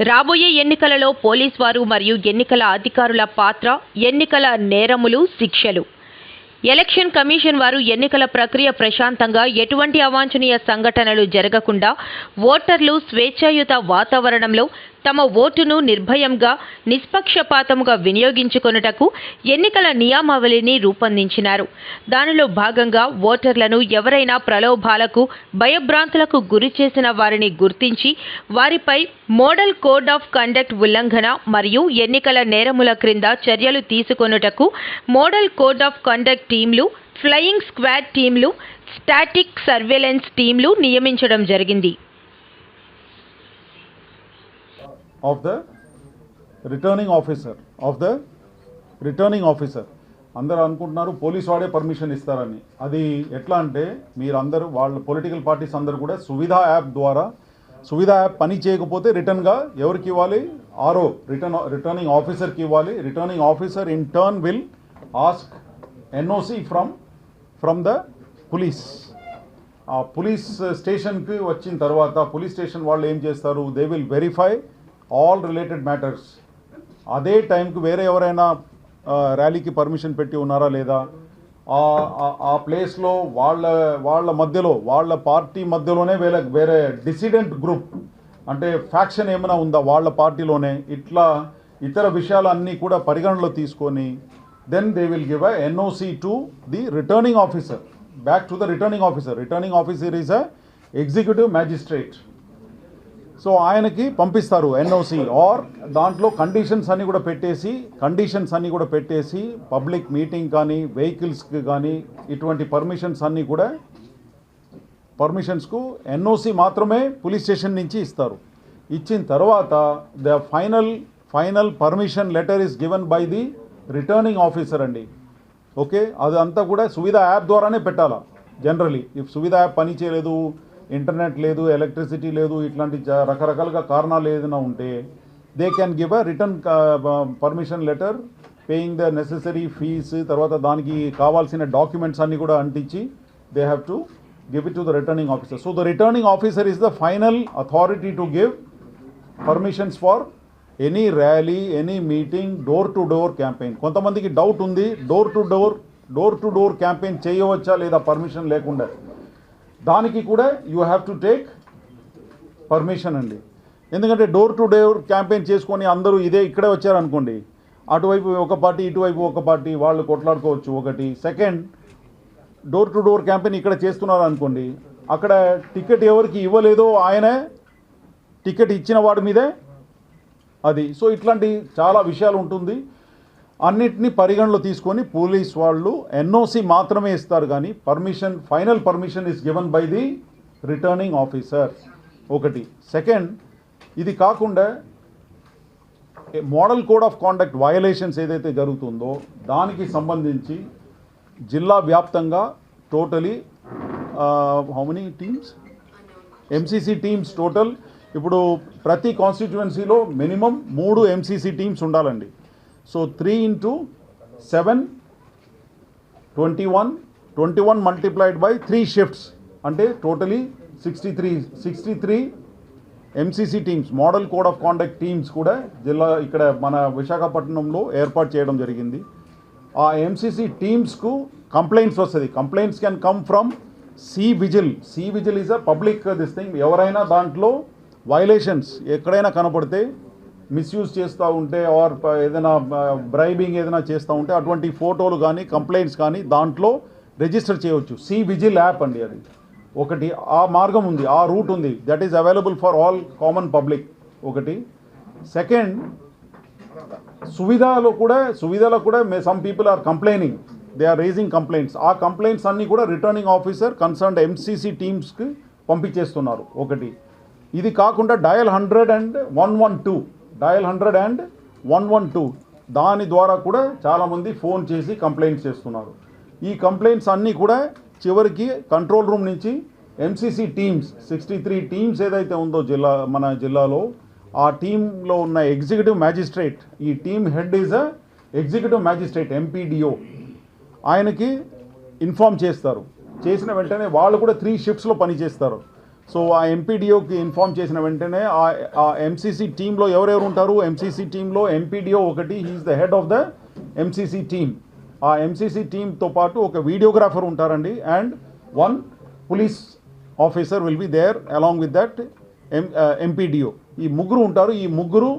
రాబోయే ఎన్నికలలో పోలీస్ వారు మరియు ఎన్నికల అధికారుల పాత్ర ఎన్నికల నేరములు శిక్షలు. ఎలక్షన్ కమిషన్ వారు ఎన్నికల ప్రక్రియ ప్రశాంతంగా ఎటువంటి అవాంఛనీయ సంఘటనలు జరగకుండా ఓటర్లు స్వేచ్ఛాయుత వాతావరణంలో తమ ఓటును నిర్భయంగా నిష్పక్షపాతముగా వినియోగించుకొనుటకు ఎన్నికల నియమావళిని రూపొందించినారు. దానిలో భాగంగా ఓటర్లను ఎవరైనా ప్రలోభాలకు భయభ్రాంతులకు గురి చేసిన వారిని గుర్తించి వారిపై మోడల్ కోడ్ ఆఫ్ కండక్ట్ ఉల్లంఘన మరియు ఎన్నికల నేరముల క్రింద చర్యలు తీసుకొనుటకు మోడల్ కోడ్ ఆఫ్ కండక్ట్ టీంలు ఫ్లయింగ్ స్క్వాడ్ టీంలు స్టాటిక్ సర్వేలెన్స్ టీంలు నియమించడం జరిగింది. Of the returning officer of the returning officer అందరూ అనుకుంటున్నారు పోలీస్ వాడే పర్మిషన్ ఇస్తారని. అది ఎట్లా అంటే మీరందరూ వాళ్ళ పొలిటికల్ పార్టీస్ అందరూ కూడా సువిధా యాప్ ద్వారా సువిధా యాప్ పని చేయకపోతే రిటర్న్గా ఎవరికి ఇవ్వాలి? ఆరో రిటర్న్ రిటర్నింగ్ ఆఫీసర్కి ఇవ్వాలి. Returning officer in turn will ask NOC from from the police ఆ పోలీస్ స్టేషన్కి వచ్చిన తర్వాత పోలీస్ స్టేషన్ వాళ్ళు ఏం చేస్తారు? They will verify all related matters. అదే టైంకి వేరే ఎవరైనా ర్యాలీకి పర్మిషన్ పెట్టి ఉన్నారా లేదా? ఆ- ఆ ప్లేస్లో వాళ్ళ వాళ్ళ మధ్యలో వాళ్ళ పార్టీ మధ్యలోనే వేరే వేరే డిసిడెంట్ గ్రూప్ అంటే ఫ్యాక్షన్ ఏమైనా ఉందా వాళ్ళ పార్టీలోనే ఇట్లా ఇతర విషయాలన్నీ కూడా పరిగణలో తీసుకొని then they will give a NOC to the returning officer back to the returning officer returning officer is a executive magistrate so ఆయనకి పంపిస్తారు ఎన్ఓసి ఆర్ దాంట్లో కండిషన్స్ అన్నీ కూడా పెట్టేసి కండిషన్స్ అన్నీ కూడా పెట్టేసి పబ్లిక్ మీటింగ్ కానీ వెహికల్స్కి కానీ ఇటువంటి పర్మిషన్స్ అన్నీ కూడా పర్మిషన్స్కు ఎన్ఓసి మాత్రమే పోలీస్ స్టేషన్ నుంచి ఇస్తారు. ఇచ్చిన తర్వాత the final final permission letter is given by the returning officer అండి. ఓకే అదంతా కూడా సువిధ యాప్ ద్వారానే పెట్టాలా? జనరలీ ఇఫ్ సువిధ యాప్ పని చేయలేదు ఇంటర్నెట్ లేదు ఎలక్ట్రిసిటీ లేదు ఇట్లాంటి రకరకాలుగా కారణాలు ఏదైనా ఉంటే they can give a return permission letter paying the necessary fees తర్వాత దానికి కావాల్సిన డాక్యుమెంట్స్ అన్నీ కూడా అంటించి they have to give it to the returning officer so the returning officer is the final authority to give permissions for any rally any meeting door to door campaign కొంతమందికి doubt ఉంది door to door door to door campaign చేయవచ్చా లేదా permission లేకుండా. దానికి కూడా you have to take permission అండి. ఎందుకంటే door to door campaign చేసుకొని అందరూ ఇదే ఇక్కడే వచ్చారనుకోండి అటువైపు ఒక పార్టీ ఇటువైపు ఒక పార్టీ వాళ్ళు కొట్లాడుకోవచ్చు ఒకటి. Second door to door campaign ఇక్కడ చేస్తున్నారు అనుకోండి అక్కడ టికెట్ ఎవరికి ఇవ్వలేదో ఆయనే టికెట్ ఇచ్చిన వాడి మీదే అది. సో ఇట్లాంటి చాలా విషయాలు ఉంటుంది. అన్నిటినీ పరిగణలో తీసుకొని పోలీస్ వాళ్ళు ఎన్ఓసి మాత్రమే ఇస్తారు కానీ permission final permission is given by the returning officer ఒకటి. సెకండ్ ఇది కాకుండా model code of conduct violations ఏదైతే జరుగుతుందో దానికి సంబంధించి జిల్లా వ్యాప్తంగా totally how many teams MCC teams total ఇప్పుడు ప్రతి కాన్స్టిట్యువెన్సీలో మినిమం మూడు ఎంసీసీ టీమ్స్ ఉండాలండి. So three into seven twenty one twenty one multiplied by three shifts అంటే totally sixty three sixty three MCC teams model code of conduct teams కూడా జిల్లా ఇక్కడ మన విశాఖపట్నంలో ఏర్పాటు చేయడం జరిగింది. ఆ ఎంసీసీ టీమ్స్కు కంప్లైంట్స్ వస్తుంది. Complaints can come from C vigil C vigil is a public this thing ఎవరైనా దాంట్లో వైలేషన్స్ ఎక్కడైనా కనపడితే మిస్యూజ్ చేస్తూ ఉంటే ఆర్ uh, ఏదైనా uh, బ్రైబింగ్ ఏదైనా చేస్తూ ఉంటే అటువంటి ఫోటోలు కానీ కంప్లైంట్స్ కానీ దాంట్లో రిజిస్టర్ చేయవచ్చు. సి విజిల్ యాప్ అండి అది. ఒకటి ఆ మార్గం ఉంది ఆ రూట్ ఉంది. That is available for all common public ఒకటి. సెకండ్ సువిధాలో కూడా సువిధాలో కూడా may some people are complaining they are raising complaints ఆ కంప్లైంట్స్ అన్నీ కూడా రిటర్నింగ్ ఆఫీసర్ కన్సర్న్డ్ ఎంసీసీ టీమ్స్కి పంపించేస్తున్నారు. ఒకటి. ఇది కాకుండా dial hundred and one one two dial hundred and one one two. దాని ద్వారా కూడా చాలామంది ఫోన్ చేసి కంప్లైంట్స్ చేస్తున్నారు. ఈ కంప్లైంట్స్ అన్నీ కూడా చివరికి కంట్రోల్ రూమ్ నుంచి MCC teams sixty three teams ఏదైతే ఉందో జిల్లా మన జిల్లాలో ఆ టీంలో ఉన్న ఎగ్జిక్యూటివ్ మ్యాజిస్ట్రేట్ ఈ team head is a executive magistrate MPDO ఆయనకి ఇన్ఫామ్ చేస్తారు. చేసిన వెంటనే వాళ్ళు కూడా త్రీ షిఫ్ట్స్లో పనిచేస్తారు. సో ఆ ఎంపీడీఓకి ఇన్ఫామ్ చేసిన వెంటనే ఆ- ఎంసీసీ టీంలో ఎవరెవరు ఉంటారు? ఎంసీసీ టీంలో ఎంపీడీఓ ఒకటి he is the head of the MCC team ఆ ఎంసీసీ టీంతో పాటు ఒక వీడియోగ్రాఫర్ ఉంటారండి. And one police officer will be there along with that M MPDO ఈ ముగ్గురు ఉంటారు. ఈ ముగ్గురు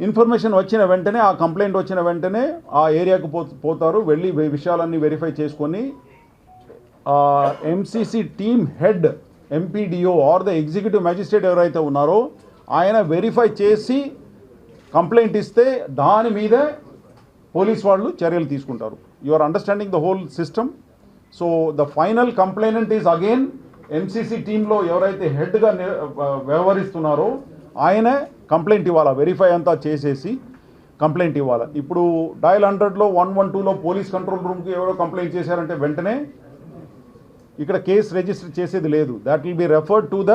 ఇన్ఫర్మేషన్ వచ్చిన వెంటనే ఆ కంప్లైంట్ వచ్చిన వెంటనే ఆ ఏరియాకు పో పోతారు. వెళ్ళి విషయాలన్నీ వెరిఫై చేసుకొని MCC team head MPDO or the executive magistrate ఎవరైతే ఉన్నారో ఆయన వెరిఫై చేసి కంప్లైంట్ ఇస్తే దాని మీద పోలీస్ వాళ్ళు చర్యలు తీసుకుంటారు. You are understanding the whole system so the final complainant is again MCC టీంలో ఎవరైతే హెడ్గా వ్యవహరిస్తున్నారో ఆయన కంప్లైంట్ ఇవ్వాలా? వెరిఫై అంతా చేసేసి కంప్లైంట్ ఇవ్వాలి? ఇప్పుడు డయల్ హండ్రెడ్లో వన్ వన్ టూలో పోలీస్ కంట్రోల్ రూమ్కి ఎవరో కంప్లైంట్ చేశారంటే వెంటనే ఇక్కడ కేసు రిజిస్టర్ చేసేది లేదు. That will be referred to the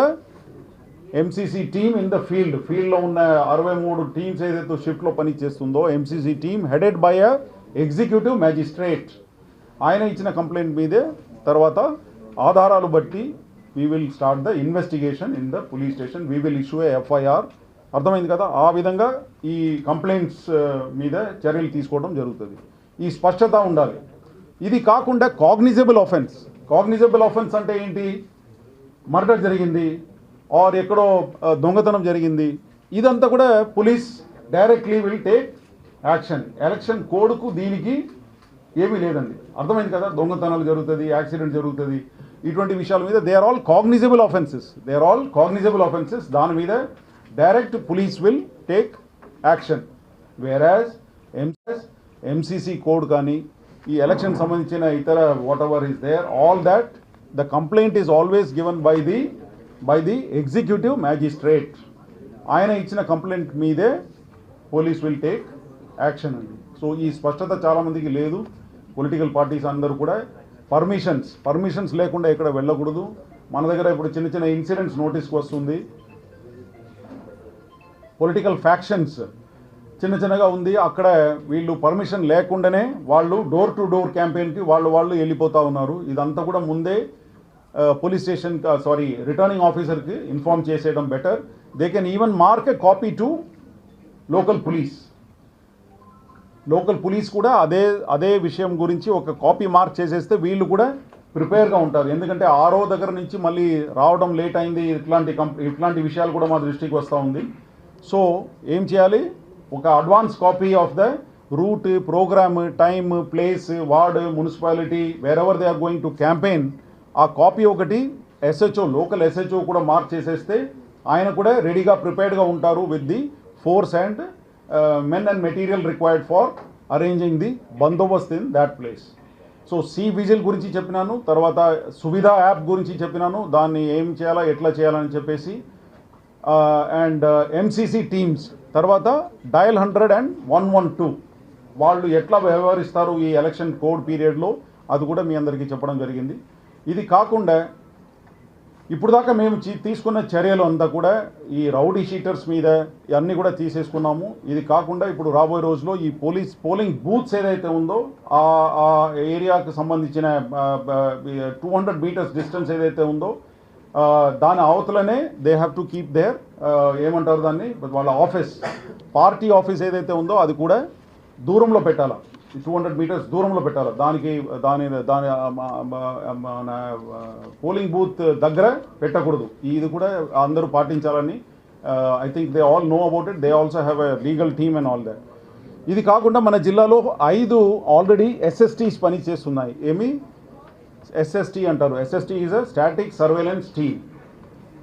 MCC team in the field ఫీల్డ్లో ఉన్న అరవై మూడు టీమ్స్ ఏదైతే షిఫ్ట్లో పని చేస్తుందో MCC team headed by a executive magistrate ఆయన ఇచ్చిన కంప్లైంట్ మీదే తర్వాత ఆధారాలు బట్టి we will start the investigation in the police station we will issue a FIR అర్థమైంది కదా? ఆ విధంగా ఈ కంప్లైంట్స్ uh, మీద చర్యలు తీసుకోవడం జరుగుతుంది. ఈ స్పష్టత ఉండాలి. ఇది కాకుండా కాగ్నిజబుల్ ఆఫెన్స్ కాగ్నిజబుల్ ఆఫెన్స్ అంటే ఏంటి? మర్డర్ జరిగింది ఆర్ ఎక్కడో uh, దొంగతనం జరిగింది. ఇదంతా కూడా police directly will take action election కోడ్కు దీనికి ఏమీ లేదండి. అర్థమైంది కదా? దొంగతనాలు జరుగుతుంది యాక్సిడెంట్ జరుగుతుంది. ఇటువంటి విషయాల మీద they are all cognizable offences they are all cognizable offences దాని మీద direct police will take action whereas ఎంసెస్ MCC code కానీ ఈ ఎలక్షన్ సంబంధించిన ఇతర whatever is there all that the complaint is always given by the by the executive magistrate ఆయన ఇచ్చిన complaint మీదే police will take action అండి సో ఈ స్పష్టత చాలామందికి లేదు. పొలిటికల్ పార్టీస్ అందరూ కూడా పర్మిషన్స్ పర్మిషన్స్ లేకుండా ఎక్కడ వెళ్ళకూడదు. మన దగ్గర ఇప్పుడు చిన్న చిన్న ఇన్సిడెంట్స్ నోటీస్కి వస్తుంది. పొలిటికల్ ఫ్యాక్షన్స్ చిన్న చిన్నగా ఉంది. అక్కడ వీళ్ళు పర్మిషన్ లేకుండానే వాళ్ళు డోర్ టు డోర్ క్యాంపెయిన్కి వాళ్ళు వాళ్ళు వెళ్ళిపోతూ ఉన్నారు. ఇదంతా కూడా ముందే పోలీస్ స్టేషన్ సారీ రిటర్నింగ్ ఆఫీసర్కి ఇన్ఫార్మ్ చేసేయడం better they can even mark a copy to local police local police కూడా అదే అదే విషయం గురించి ఒక కాపీ మార్క్ చేసేస్తే వీళ్ళు కూడా ప్రిపేర్గా ఉంటారు. ఎందుకంటే ఆరో దగ్గర నుంచి మళ్ళీ రావడం లేట్ అయింది. ఇట్లాంటి కంప్ ఇట్లాంటి విషయాలు కూడా మా దృష్టికి వస్తూ ఉంది. సో ఏం చేయాలి? ఒక advance copy of the route programme time place ward municipality wherever they are going to campaign ఆ కాపీ ఒకటి ఎస్హెచ్ఓ లోకల్ ఎస్హెచ్ఓ కూడా మార్క్ చేసేస్తే ఆయన కూడా రెడీగా ప్రిపేర్డ్గా ఉంటారు with the force and men and material required for arranging the bandobast in that place so C vigil గురించి చెప్పినాను తర్వాత సువిధ యాప్ గురించి చెప్పినాను దాన్ని ఏం చేయాలా ఎట్లా చేయాలని చెప్పేసి అండ్ ఎంసీసీ టీమ్స్ తర్వాత dial hundred and one one two. వాళ్ళు ఎట్లా వ్యవహరిస్తారు ఈ ఎలక్షన్ కోడ్ పీరియడ్లో? అది కూడా మీ అందరికీ చెప్పడం జరిగింది. ఇది కాకుండా ఇప్పుడు దాకా మేము తీసుకున్న చర్యలు అంతా కూడా ఈ రౌడీ షీటర్స్ మీద అన్నీ కూడా తీసేసుకున్నాము. ఇది కాకుండా ఇప్పుడు రాబోయే రోజులో ఈ పోలీస్ పోలింగ్ బూత్స్ ఏదైతే ఉందో ఆ ఆ సంబంధించిన టూ హండ్రెడ్ మీటర్స్ డిస్టెన్స్ ఏదైతే ఉందో దాని అవతలనే they have to keep there ఏమంటారు దాన్ని? వాళ్ళ ఆఫీస్ పార్టీ ఆఫీస్ ఏదైతే ఉందో అది కూడా దూరంలో పెట్టాలి? టూ హండ్రెడ్ మీటర్స్ దూరంలో పెట్టాలి? దానికి దాని దాని మన పోలింగ్ బూత్ దగ్గర పెట్టకూడదు. ఇది కూడా అందరూ పాటించాలని I think they all know about it they also have a legal team and all that ఇది కాకుండా మన జిల్లాలో ఐదు ఆల్రెడీ ఎస్ఎస్టీస్ పని చేస్తున్నాయి ఏమి? ఎస్ఎస్టీ అంటారు. SST is a static surveillance team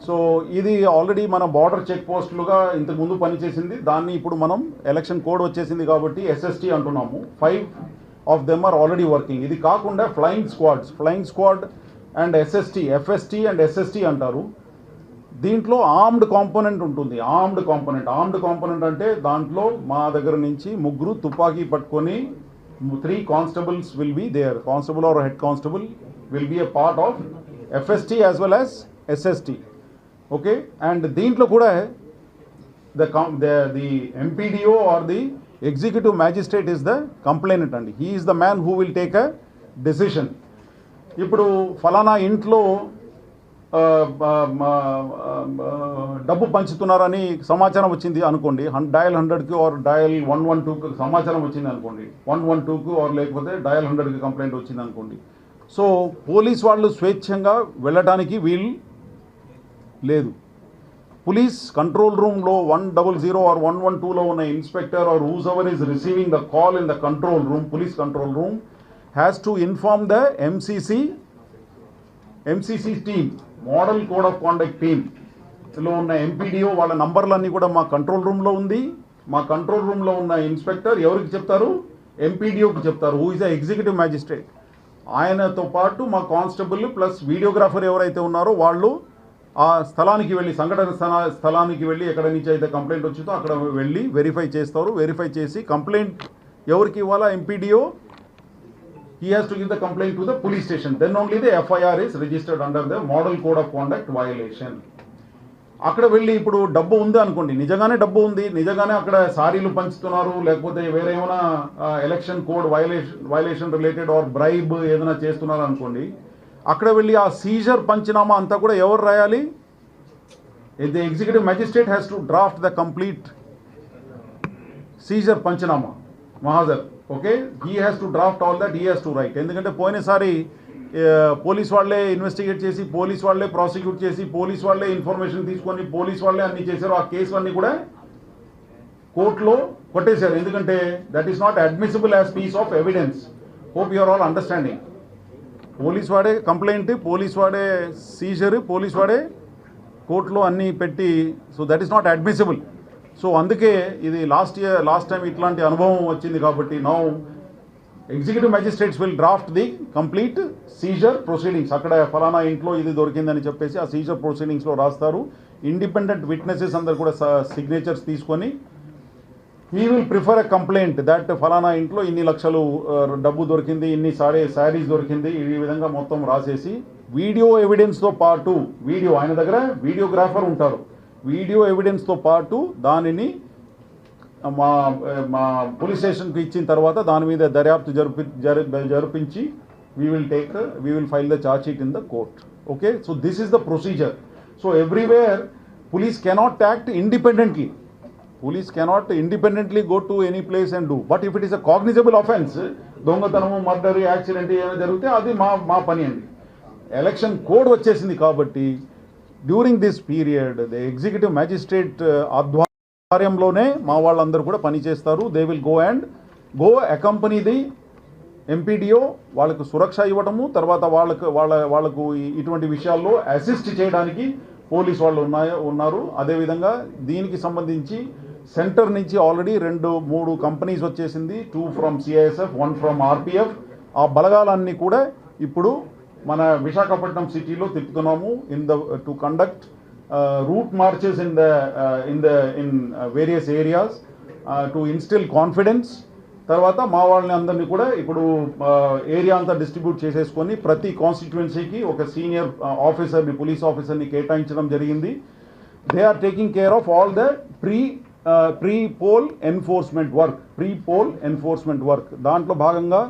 so ఇది ఆల్రెడీ మన బార్డర్ చెక్ పోస్టులుగా ఇంతకుముందు పనిచేసింది. దాన్ని ఇప్పుడు మనం ఎలక్షన్ కోడ్ వచ్చేసింది కాబట్టి ఎస్ఎస్టీ అంటున్నాము. Five of them are already working ఇది కాకుండా flying squads flying squad and SST FST and SST అంటారు. దీంట్లో ఆర్మ్డ్ కాంపోనెంట్ ఉంటుంది. ఆర్మ్డ్ కాంపోనెంట్ ఆర్మ్డ్ కాంపోనెంట్ అంటే దాంట్లో మా దగ్గర నుంచి ముగ్గురు తుపాకీ పట్టుకొని three constables will be there constable or head constable will be a part of FST as well as SST okay and దీంట్లో కూడా the com- the the MPDO or the executive magistrate is the complainant అండి he is the man who will take a decision ఇప్పుడు ఫలానా ఇంట్లో ఆ, ఆ, ఆ, ఆ, డబ్బు పంచుతున్నారని సమాచారం వచ్చింది అనుకోండి. హన్ డయల్ హండ్రెడ్కి ఆర్ డయల్ వన్ వన్ టూకి సమాచారం వచ్చింది అనుకోండి. వన్ వన్ టూకి ఆర్ లేకపోతే డయల్ హండ్రెడ్కి కంప్లైంట్ వచ్చింది అనుకోండి. సో పోలీస్ వాళ్ళు స్వేచ్ఛంగా వెళ్ళటానికి వీలు లేదు. పోలీస్ కంట్రోల్ రూమ్లో one double zero or one one టూలో ఉన్న inspector or whose ever is receiving the call in the control room police control room has to inform the MCC MCC team. Model code of conduct team. ఉన్న MPDO వాళ్ళ నంబర్లన్నీ కూడా మా control రూమ్లో ఉంది. మా కంట్రోల్ రూమ్లో ఉన్న ఇన్స్పెక్టర్ ఎవరికి చెప్తారు? ఎంపీడీఓకి చెప్తారు. Who is the executive magistrate ఆయనతో పాటు మా కానిస్టేబుల్ ప్లస్ వీడియోగ్రాఫర్ ఎవరైతే ఉన్నారో వాళ్ళు ఆ స్థలానికి వెళ్ళి సంఘటన స్థలా- స్థలానికి వెళ్ళి ఎక్కడ నుంచి అయితే కంప్లైంట్ వచ్చిందో అక్కడ వెళ్ళి వెరిఫై చేస్తారు. వెరిఫై చేసి కంప్లైంట్ ఎవరికి ఇవ్వాలా? MPDO he has to give the complaint to the police station. Then only the FIR is registered under the Model Code of Conduct violation. అక్కడ వెళ్ళి ఇప్పుడు డబ్బు ఉంది అనుకోండి. నిజంగానే డబ్బు ఉంది. నిజంగానే అక్కడ సారీలు పంచుతున్నారు. లేకపోతే వేరే ఏమైనా election code violation violation related or bribe ఏదైనా చేస్తున్నారు అనుకోండి. అక్కడ వెళ్ళి ఆ సీజర్ పంచినామా అంతా కూడా ఎవరు రాయాలి? The executive magistrate has to draft the complete seizure panchanama. Mahazar okay? He has to draft all that he has to write ఎందుకంటే పోయినసారి పోలీస్ వాళ్ళే ఇన్వెస్టిగేట్ చేసి పోలీస్ వాళ్ళే ప్రాసిక్యూట్ చేసి పోలీస్ వాళ్ళే ఇన్ఫర్మేషన్ తీసుకొని పోలీస్ వాళ్ళే అన్ని చేశారు. ఆ కేసులన్నీ కూడా కోర్టులో కొట్టేశారు. ఎందుకంటే that is not admissible as piece of evidence hope you're all understanding police వాడే కంప్లైంట్ పోలీస్ వాడే సీజర్ పోలీస్ వాడే కోర్టులో అన్నీ పెట్టి so that is not admissible so అందుకే ఇది లాస్ట్ ఇయర్ లాస్ట్ టైం ఇట్లాంటి అనుభవం వచ్చింది కాబట్టి now executive magistrates will draft the complete seizure proceedings అక్కడ ఫలానా ఇంట్లో ఇది దొరికిందని చెప్పేసి ఆ సీజర్ ప్రొసీడింగ్స్లో రాస్తారు. ఇండిపెండెంట్ విట్నెసెస్ అందరు కూడా సిగ్నేచర్స్ తీసుకొని he will prefer a complaint that ఫలానా ఇంట్లో ఇన్ని లక్షలు డబ్బు దొరికింది ఇన్ని సారీ శారీస్ దొరికింది ఈ విధంగా మొత్తం రాసేసి వీడియో ఎవిడెన్స్తో పాటు వీడియో ఆయన దగ్గర వీడియోగ్రాఫర్ ఉంటారు. వీడియో ఎవిడెన్స్తో పాటు దానిని మా మా పోలీస్ స్టేషన్కి ఇచ్చిన తర్వాత దాని మీద దర్యాప్తు జరిపి జరిపించి we will take we will file the charge sheet in the court okay so this is the procedure so everywhere police cannot act independently. Police cannot independently go to any place and do. But if it is a cognizable offense దొంగతనము murder accident ఏమైనా జరిగితే అది మా మా పని అండి. Election code వచ్చేసింది కాబట్టి during this period the executive magistrate uh, ఆధ్వర్యంలోనే మా వాళ్ళందరూ కూడా పనిచేస్తారు. They will go and go accompany the MPDO వాళ్ళకు సురక్ష ఇవ్వటము తర్వాత వాళ్ళకు వాళ్ళ వాళ్ళకు ఇటువంటి విషయాల్లో అసిస్ట్ చేయడానికి పోలీస్ వాళ్ళు ఉన్నాయో ఉన్నారు. అదేవిధంగా దీనికి సంబంధించి సెంటర్ నుంచి ఆల్రెడీ రెండు మూడు కంపెనీస్ వచ్చేసింది. Two from CISF one from RPF ఆ బలగాలన్నీ కూడా ఇప్పుడు మన విశాఖపట్నం సిటీలో తిప్పుతున్నాము in the to conduct route marches in the in the in various areas to instil confidence తర్వాత మా వాళ్ళని అందరినీ కూడా ఇప్పుడు uh, ఏరియా అంతా డిస్ట్రిబ్యూట్ చేసేసుకొని ప్రతి కాన్స్టిట్యుయెన్సీకి ఒక సీనియర్ ఆఫీసర్ని పోలీస్ ఆఫీసర్ని కేటాయించడం జరిగింది. They are taking care of all the pre pre poll enforcement work pre poll enforcement work దాంట్లో భాగంగా